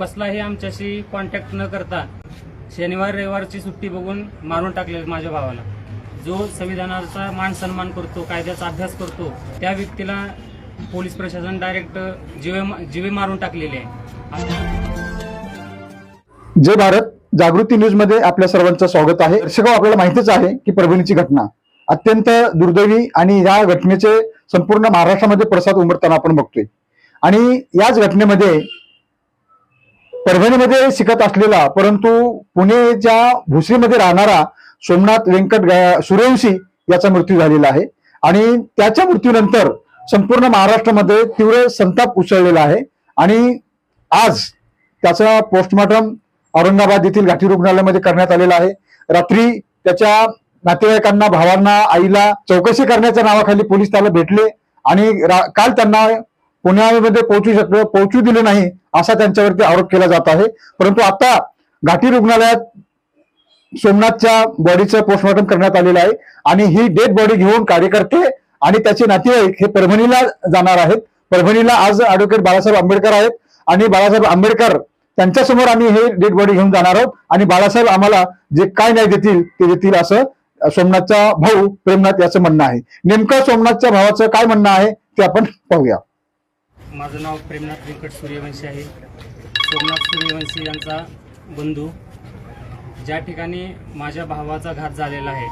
कसलाही आमच्याशी कॉन्टॅक्ट न करता शनिवार रविवारची सुट्टी बघून मारून टाकले माझ्या भावाला. जो संविधानाचा मान सन्मान करतो कायद्याचा अभ्यास करतो त्या व्यक्तीला पोलीस प्रशासन डायरेक्ट जीवे जीवे मारून टाकलेले आहे. जय भारत. जागृती न्यूजमध्ये आपल्या सर्वांचं स्वागत आहे. दर्शक आपल्याला माहितीच आहे की परभणीची घटना अत्यंत दुर्दैवी आणि या घटनेचे संपूर्ण महाराष्ट्रामध्ये प्रसाद उमटताना आपण बघतोय. आणि याच घटनेमध्ये परभणीमध्ये शिकत असलेला परंतु पुणेच्या भुसरीमध्ये राहणारा सोमनाथ व्यंकट सूर्यवंशी याचा मृत्यू झालेला आहे. आणि त्याच्या मृत्यूनंतर संपूर्ण महाराष्ट्रामध्ये तीव्र संताप उसळलेला आहे. आणि आज त्याचा पोस्टमॉर्टम औरंगाबाद येथील घाटी रुग्णालयामध्ये करण्यात आलेला आहे. रात्री त्याच्या नातेवाईकांना भावांना आईला चौकशी करण्याच्या नावाखाली पोलीस त्याला भेटले आणि रा- काल त्यांना पुण्यामध्ये पोहोचू शकलो पोहोचू दिले नाही असा त्यांच्यावरती आरोप केला जात आहे. परंतु आता घाटी रुग्णालयात सोमनाथच्या बॉडीचं पोस्टमॉर्टम करण्यात आलेलं आहे आणि ही डेड बॉडी घेऊन कार्यकर्ते आणि त्याचे नातेवाईक हे परभणीला जाणार आहेत. परभणीला आज ऍडव्होकेट बाळासाहेब आंबेडकर आहेत आणि बाळासाहेब आंबेडकर त्यांच्यासमोर आम्ही हे डेड बॉडी घेऊन जाणार आहोत आणि बाळासाहेब आम्हाला जे काय न्याय देतील ते देतील असं सोमनाथचा भाऊ प्रेमनाथ याचं म्हणणं आहे. नेमकं सोमनाथच्या भावाचं काय म्हणणं आहे ते आपण पाहूया. माझं नाव प्रेमनाथ व्यंकट सूर्यवंशी आहे. सोमनाथ सूर्यवंशी यांचा बंधू. ज्या ठिकाणी माझ्या भावाचा घात झालेला आहे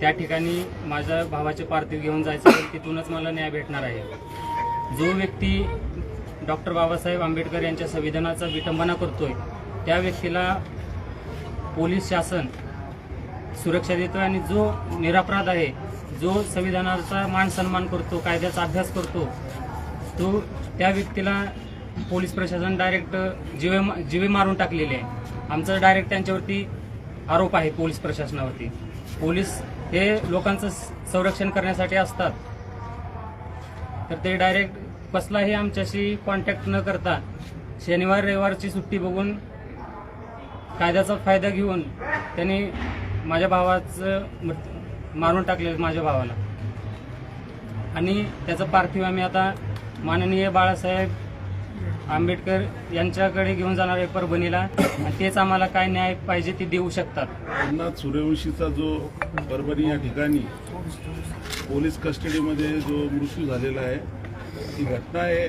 त्या ठिकाणी माझ्या भावाचे पार्थिव घेऊन जायचं आहे, तिथूनच मला न्याय भेटणार आहे. जो व्यक्ती डॉक्टर बाबासाहेब आंबेडकर यांच्या संविधानाचा विटंबना करतोय त्या व्यक्तीला पोलीस शासन सुरक्षा देतो आणि जो निरापराध आहे जो संविधानाचा मान सन्मान करतो कायद्याचा अभ्यास करतो तो त्या व्यक्तीला पोलीस प्रशासन डायरेक्ट जीवे जीवे मारून टाकलेले आहे. आमचा डायरेक्ट त्यांच्यावरती आरोप आहे पोलीस प्रशासनावरती. पोलीस हे लोकांचं स- संरक्षण करण्यासाठी असतात. तर ते डायरेक्ट कसलाही आमच्याशी कॉन्टॅक्ट न करता शनिवार रविवारची सुट्टी बघून कायद्याचा फायदा घेऊन त्यांनी माझ्या भावाचं मृत्यू- मारून टाकले माझ्या भावाला. आणि त्याचं पार्थिव आम्ही आता माननीय बाळासाहेब आंबेडकर यांच्याकडे घेऊन जाणार आहे परभणीला आणि तेच आम्हाला काय न्याय पाहिजे ते देऊ शकतात. सोमनाथ सूर्यवंशीचा जो परभणी या ठिकाणी पोलीस कस्टडीमध्ये जो मृत्यू झालेला आहे ती घटना आहे.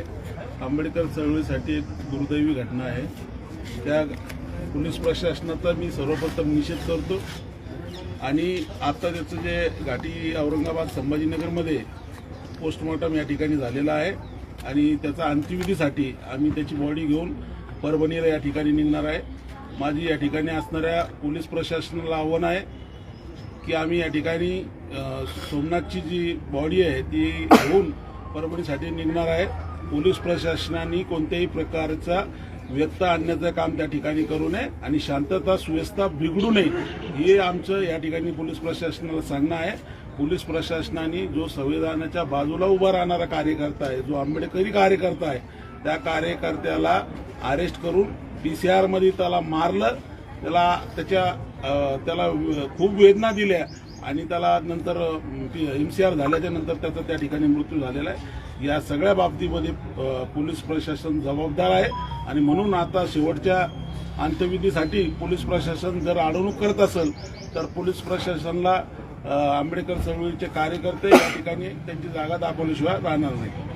आंबेडकर चळवळीसाठी एक दुर्दैवी घटना आहे. त्या पोलीस प्रशासनाचा मी सर्वप्रथम निषेध करतो. आणि आता त्याचं जे घाटी औरंगाबाद संभाजीनगरमध्ये पोस्टमॉर्टम या ठिकाणी झालेलं आहे. आणि त्याचा अंत्यविधीसाठी आम्ही त्याची बॉडी घेऊन परभणीला या ठिकाणी निघणार आहे. माझी या ठिकाणी असणाऱ्या पोलीस प्रशासनाला आव्हान आहे की आम्ही या ठिकाणी सोमनाथची जी बॉडी आहे ती घेऊन परभणीसाठी निघणार आहे. पोलीस प्रशासनाने कोणत्याही प्रकारचा व्यक्त आणण्याचं काम त्या ठिकाणी करू नये आणि शांतता सुव्यवस्था बिघडू नये हे आमचं या ठिकाणी पोलीस प्रशासनाला सांगणं आहे. पोलीस प्रशासनाने जो संविधानाच्या बाजूला उभा राहणारा कार्यकर्ता आहे जो आंबेडकरी कार्यकर्ता आहे त्या कार्यकर्त्याला अरेस्ट करून पीसीआरमध्ये त्याला मारलं त्याला त्याच्या त्याला खूप वेदना दिल्या आणि त्याला नंतर एम सी आर झाल्याच्यानंतर त्याचा त्या ठिकाणी मृत्यू झालेला आहे. या सगळ्या बाबतीमध्ये पोलीस प्रशासन जबाबदार आहे आणि म्हणून आता शेवटच्या अंत्यविधीसाठी पोलीस प्रशासन जर अडवणूक करत असेल तर पोलीस प्रशासनाला आंबेडकर चळवळीचे कार्यकर्ते या ठिकाणी त्यांची जागा दाखवल्याशिवाय राहणार नाही